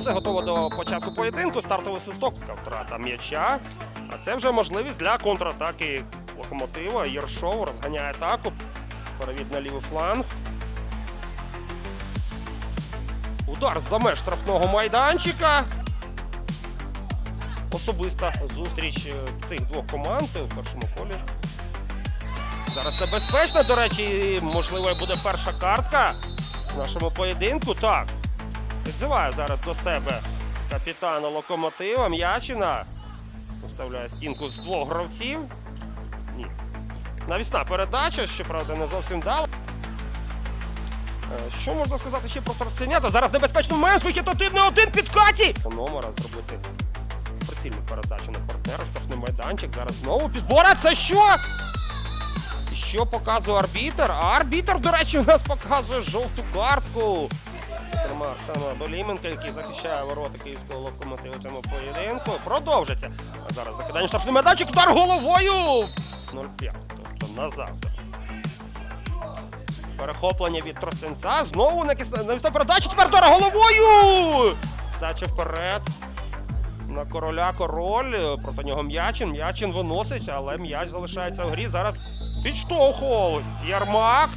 Все готово до початку поєдинку. Стартовий свисток, втрата м'яча. А це вже можливість для контратаки локомотива. Єршов розганяє атаку. Перевід на лівий фланг. Удар за меж штрафного майданчика. Особиста зустріч е, цих двох команд у першому колі. Зараз небезпечно, до речі, можливо, буде перша картка в нашому поєдинку. Так. Підзиває зараз до себе капітана локомотива М'ячина. Виставляє стінку з двох гравців. Ні. Навісна передача, щоправда, не зовсім дала. Е, Що можна сказати ще про Торценята? Зараз небезпечний момент, вихід один на один під Каті! Номера зробити прицільну передачу на партнера, штрафний майданчик. Зараз знову підбора. Це що? Що показує арбітер? А арбітер, до речі, у нас показує жовту картку. Зокрема, Арсена Доліменка, який захищає ворота київського локомотиву цьому поєдинку. Продовжиться. А зараз закидання штрафний майданчик, удар головою! 0-5, тобто назад. Перехоплення від Тростенця. Знову навісна передача. Тепер удар головою! Дача вперед. На короля король. Проти нього м'ячин. М'ячин виносить, але м'яч залишається в грі. Зараз підштовхував Ярмак.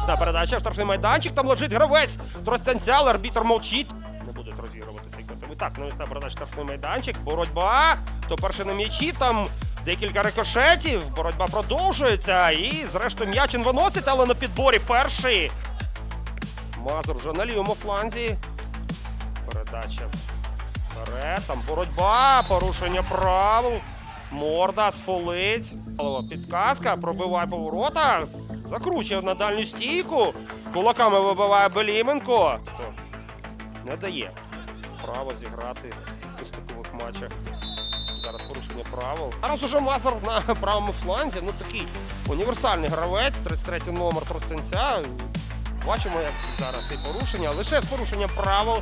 Навісна передача, штрафний майданчик, там лежить гравець. Тростянця, але арбітр мовчить. Не будуть розігрувати цей котовий. Так, навісна передача, штрафний майданчик, боротьба. Хто перший на м'ячі, там декілька рикошетів. Боротьба продовжується. І, зрештою, м'ячин виносить, але на підборі перший. Мазур вже на лівому фланзі. Передача вперед. Там боротьба, порушення правил. Морда сфолить. Підказка, пробиває по воротах. Закручує на дальню стійку. Кулаками вибиває Беліменко. Не дає право зіграти у стикових матчах. Зараз порушення правил. Зараз уже Мазур на правому фланзі. Ну такий універсальний гравець, 33 номер Тростенця. Бачимо, як зараз і порушення. Лише з порушенням правил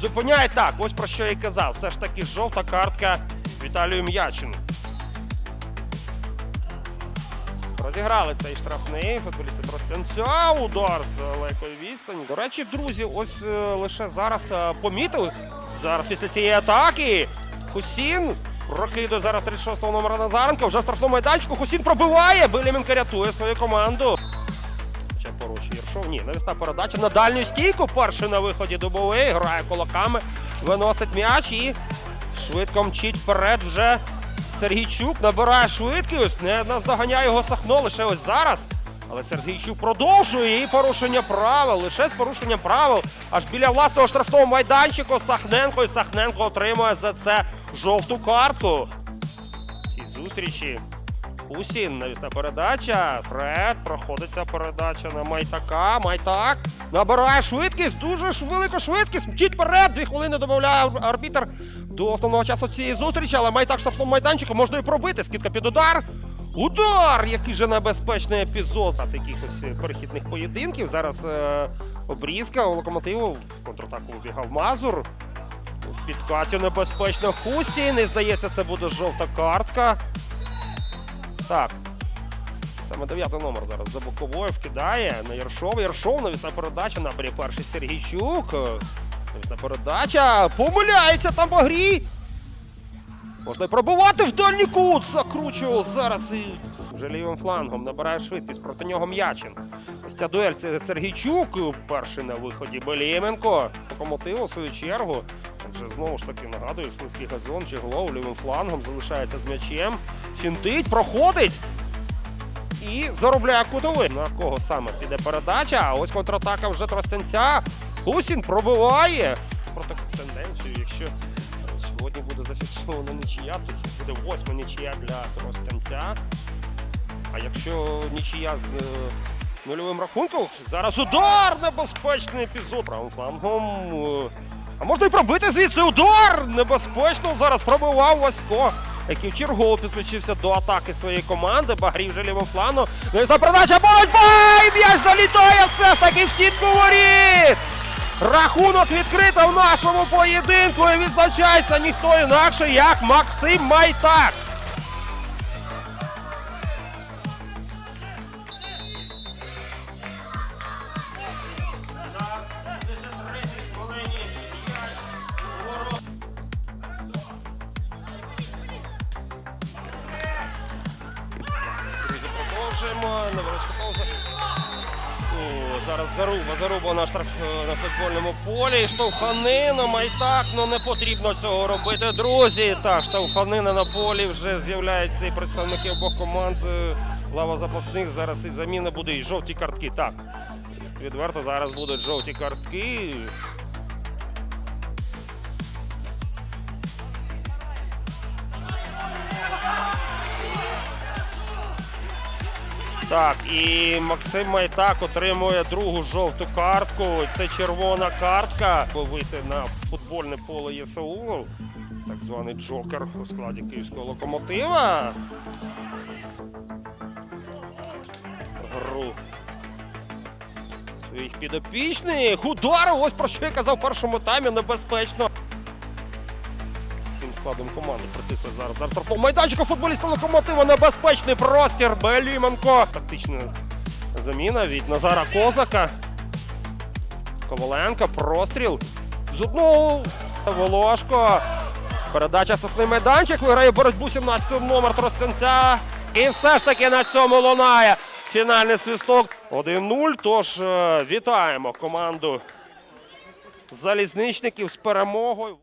зупиняє так. Ось про що я і казав. Все ж таки жовта картка Віталію М'ячину. Розіграли цей штрафний. Футболісти Тростянця. Удар з далекої відстані. До речі, друзі, ось е, лише зараз е, помітив. Зараз після цієї атаки Хусін прокидує зараз 36-го номера Назаренко. Вже в штрафному майданчику. Хусін пробиває. Биліменко рятує свою команду. Ще порушує Єршов. Ні, навісна передача на дальню стійку. Перший на виході дубовий. Грає кулаками, виносить м'яч і швидко мчить вперед вже. Сергійчук набирає швидкість, не наздоганяє його Сахно лише ось зараз. Але Сергійчук продовжує і порушення правил. Лише з порушенням правил. Аж біля власного штрафного майданчику Сахненко і Сахненко отримує за це жовту картку. Ці зустрічі Усін, навісна передача. Фред проходиться передача на Майтака. Майтак набирає швидкість, дуже велика швидкість. Мчить вперед. Дві хвилини додає арбітр до основного часу цієї зустрічі, але Майтак штрафному майданчику можна і пробити. Скидка під удар. Удар! Який же небезпечний епізод за таких ось е, перехідних поєдинків. Зараз е, обрізка у локомотиву в контратаку вибігав Мазур. В підкаті небезпечно Хусін. І здається, це буде жовта картка. Так. Саме дев'ятий номер зараз за боковою вкидає на Єршова. Єршов, навісна передача, набері перший Сергійчук. Навісна передача. Помиляється там по грі. Можна й пробувати в дальній кут. Закручував зараз і вже лівим флангом набирає швидкість проти нього м'ячин. Ось ця дуель Сергійчук. Перший на виході Беліменко. Локомотив, у свою чергу. Отже, знову ж таки нагадую, слизький газон, Чеглов лівим флангом залишається з м'ячем. Фінтить, проходить. І заробляє кутовий. На кого саме піде передача? А ось контратака вже Тростенця. Хусін пробиває. Про таку тенденцію, якщо е, сьогодні буде зафіксована нічия, то це буде восьма нічия для Тростенця. А якщо нічия з е, нульовим рахунком, зараз удар! Небезпечний епізод. Правим флангом. е, А можна і пробити звідси удар! Небезпечно зараз пробивав Васько, який вчергово підключився до атаки своєї команди. Багрій вже лівим фланом. Навісна передача, боротьба! І м'яч залітає все ж таки в сітку воріт! Рахунок відкрито в нашому поєдинку і відзначається ніхто інакше, як Максим Майтак. Продовжуємо. Невеличку паузу. О, Зараз заруба, заруба на штраф е, на футбольному полі. Штовханина, майтак, ну не потрібно цього робити, друзі. Так, штовханина на полі вже з'являється і представники обох команд. Е, лава запасних зараз і заміна буде. І жовті картки. Так. Відверто зараз будуть жовті картки. Так, і Максим Майтак отримує другу жовту картку. Це червона картка. Вийти на футбольне поле ЄСУ. Так званий Джокер у складі київського локомотива. Гру своїх підопічних. Удар! Ось про що я казав в першому таймі. Небезпечно. Складом команди притисли зараз. на майданчику футболістів локомотива. Небезпечний простір. Беліменко. Тактична заміна від Назара Козака. Коваленка. Простріл. З одного Волошко. Передача штрафний майданчик. Виграє боротьбу 17 номер Тростянця. І все ж таки на цьому лунає фінальний свисток. 1-0. Тож е, вітаємо команду залізничників з перемогою.